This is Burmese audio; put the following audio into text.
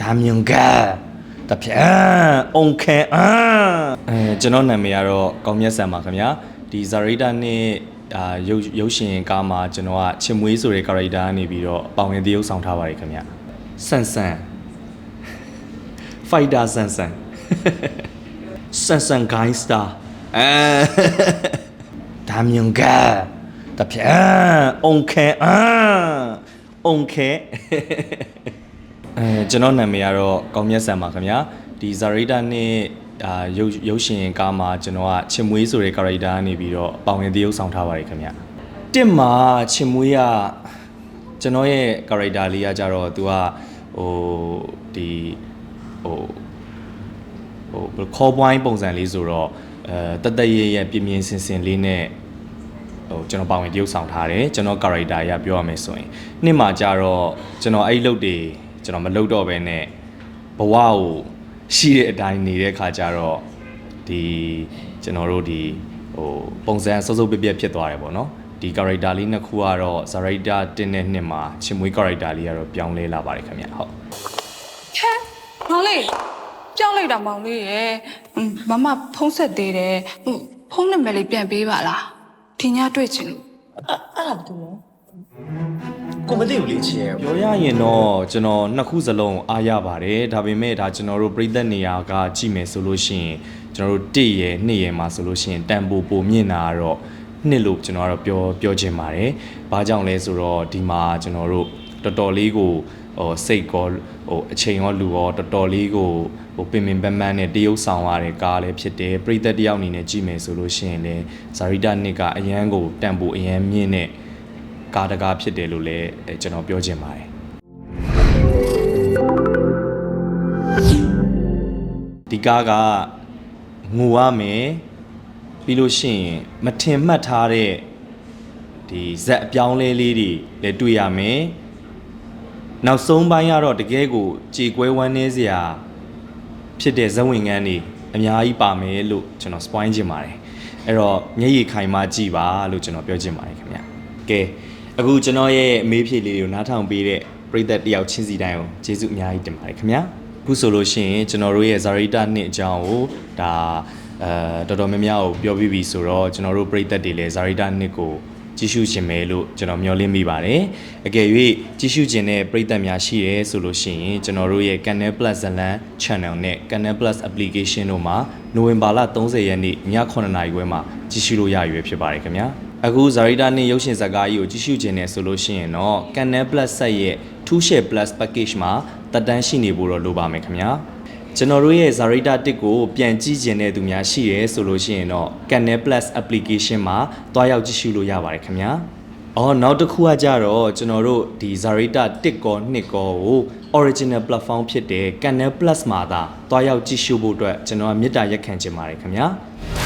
ဒါမြင်ကတပြာအုံခဲအာအဲကျွန်တော်နာမည်ကတော့ကောင်းမြတ်ဆန်ပါခင်ဗျာဒီဇာရိတာနဲ့အာရုပ်ရုပ်ရှင်ကားမှာကျွန်တော်ကချင်မွေးဆိုတဲ့ character ကနေပြီးတော့ပေါဝင်သရုပ်ဆောင်ထားပါတယ်ခင်ဗျာဆန်ဆန် fighter ဆန်ဆန်ဆန်ဆန် gangster အဲဒါမြင်ကတပြာအုံခဲအာအုံခဲ အဲကျွန်တော်နာမည်ကတော့ကောင်းမြတ်ဆန်ပါခင်ဗျာဒီဇာရိတာနဲ့အာရုပ်ရုပ်ရှင်ကားမှာကျွန်တော်ကချင်မွေးဆိုတဲ့ character ကနေပြီးတော့ပေါဝင်သရုပ်ဆောင်ထားပါတယ်ခင်ဗျာတစ်မှာချင်မွေးကကျွန်တော်ရဲ့ character လေးကကြတော့သူကဟိုဒီဟိုဟိုခေါ်ပွိုင်းပုံစံလေးဆိုတော့အဲတတရရဲ့ပြင်းပြင်းစင်စင်လေးနဲ့ဟိုကျွန်တော်ပါဝင်တရုပ်ဆောင်ထားတယ်ကျွန်တော် character အရပြောရမယ်ဆိုရင်နှစ်မှာကြတော့ကျွန်တော်အဲ့ဒီလုပ်တွေ ကျွန်တော်မလုပ်တော့ဘဲနဲ့ဘဝကိုရှိတဲ့အတိုင်းနေတဲ့ခါကျတော့ဒီကျွန်တော်တို့ဒီဟိုပုံစံစုပ်စုပ်ပြက်ပြက်ဖြစ်သွားတယ်ပေါ့နော်ဒီ character လေးနှစ်ခုကတော့ Zarita တင်းတဲ့နှစ်မှာချင်းမွေး character လေးကတော့ပြောင်းလဲလာပါတယ်ခင်ဗျဟုတ်ဟဲမောင်လေးကြောက်လိုက်တာမောင်လေးရယ်อืมမမဖုံးဆက်သေးတယ်ဟိုဖုံးနံပါတ်လေးပြန်ပေးပါလားဒီညတွေ့ချင်လို့အဲ့ဒါဘာတူလဲ ကိုမသိဘူးလေချင်ပြောရရင်တော့ကျွန်တော်နှစ်ခုစလုံးအားရပါတယ်ဒါပေမဲ့ဒါကျွန်တော်တို့ပြည်သက်နေရာကကြည့်မယ်ဆိုလို့ရှိရင်ကျွန်တော်တို့1ရယ်2ရယ်မှာဆိုလို့ရှိရင်တန်ပိုပိုမြင့်တာကတော့နှစ်လို့ကျွန်တော်ကတော့ပြောပြောချင်ပါတယ်။ဘာကြောင့်လဲဆိုတော့ဒီမှာကျွန်တော်တို့တော်တော်လေးကိုဟိုစိတ်ကောဟိုအချိန်ရောလူရောတော်တော်လေးကိုဟိုပင်ပင်ပန်းပန်းနဲ့တရုပ်ဆောင်ရတဲ့ကားလည်းဖြစ်တယ်။ပြည်သက်တယောက်အနေနဲ့ကြည့်မယ်ဆိုလို့ရှိရင်လည်းဇာရီတာနစ်ကအရန်ကိုတန်ပိုအရန်မြင့်တဲ့ ကားတကားဖြစ်တယ်လို့လည်းအဲကျွန်တော်ပြောချင်ပါတယ်ဒီကားကငိုရမယ်ပြီးလို့ရှိရင်မထင်မှတ်ထားတဲ့ဒီဇက်အပြောင်းလဲလေးတွေလည်းတွေ့ရမယ်နောက်ဆုံးပိုင်းကတော့တကယ်ကိုကြေကွဲဝမ်းနည်းစရာဖြစ်တဲ့ဇက်ဝင်ငန်းတွေအများကြီးပါမယ်လို့ကျွန်တော် spoil ချင်ပါတယ်အဲ့တော့မျက်ရည်ခိုင်မှကြည့်ပါလို့ကျွန်တော်ပြောချင်ပါတယ်ခင်ဗျကဲ အခုကျွန်တော်ရဲ့အမေးဖြေလေးတွေကိုနားထောင်ပေးတဲ့ပရိသတ်တယောက်ချင်းစီတိုင်းကိုကျေးဇူးအများကြီးတင်ပါတယ်ခင်ဗျအခုဆိုလို့ရှိရင်ကျွန်တော်တို့ရဲ့ဇာရိတာနှစ်အကြောင်းကိုဒါအဲတော်တော်များများကိုပြောပြီးပြီဆိုတော့ကျွန်တော်တို့ပရိသတ်တွေလည်းဇာရိတာနှစ်ကိုကြည့်ရှုခြင်းပဲလို့ကျွန်တော်မျှော်လင့်မိပါတယ်။အကယ်၍ကြည့်ရှုခြင်းတဲ့ပရိသတ်များရှိရဲဆိုလို့ရှိရင်ကျွန်တော်တို့ရဲ့ Canal Plus ဇလန် Channel နဲ့ Canal Plus application တို့မှာနိုဝင်ဘာလ30ရက်နေ့ည9:00နာရီခွဲမှာကြည့်ရှုလို့ရရွယ်ဖြစ်ပါတယ်ခင်ဗျာ။ အခုဇာရိတာနဲ့ရုပ်ရှင်ဇာတ်ကားကြီးကိုကြည့်ရှုခြင်းနဲ့ဆိုလို့ရှိရင်တော့ Canal Plus ဆက်ရဲ့ Two Share Plus package မှာတက်တန်းရှိနေဖို့တော့လိုပါမယ်ခင်ဗျာ။ကျွန်တော်တို့ရဲ့ Zarita တစ်ကိုပြန်ကြည့်ကျင်တဲ့သူများရှိရဲဆိုလို့ရှိရင်တော့ Canal Plus application မှာတွားရောက်ကြည့်ရှုလို့ရပါတယ်ခင်ဗျာ။အော်နောက်တစ်ခုကကြတော့ကျွန်တော်တို့ဒီ Zarita တစ်ကောနှစ်ကောကို original platform ဖြစ်တဲ့ Canal Plus မှာသာတွားရောက်ကြည့်ရှုဖို့အတွက်ကျွန်တော်ကမေတ္တာရက်ခံချင်ပါတယ်ခင်ဗျာ။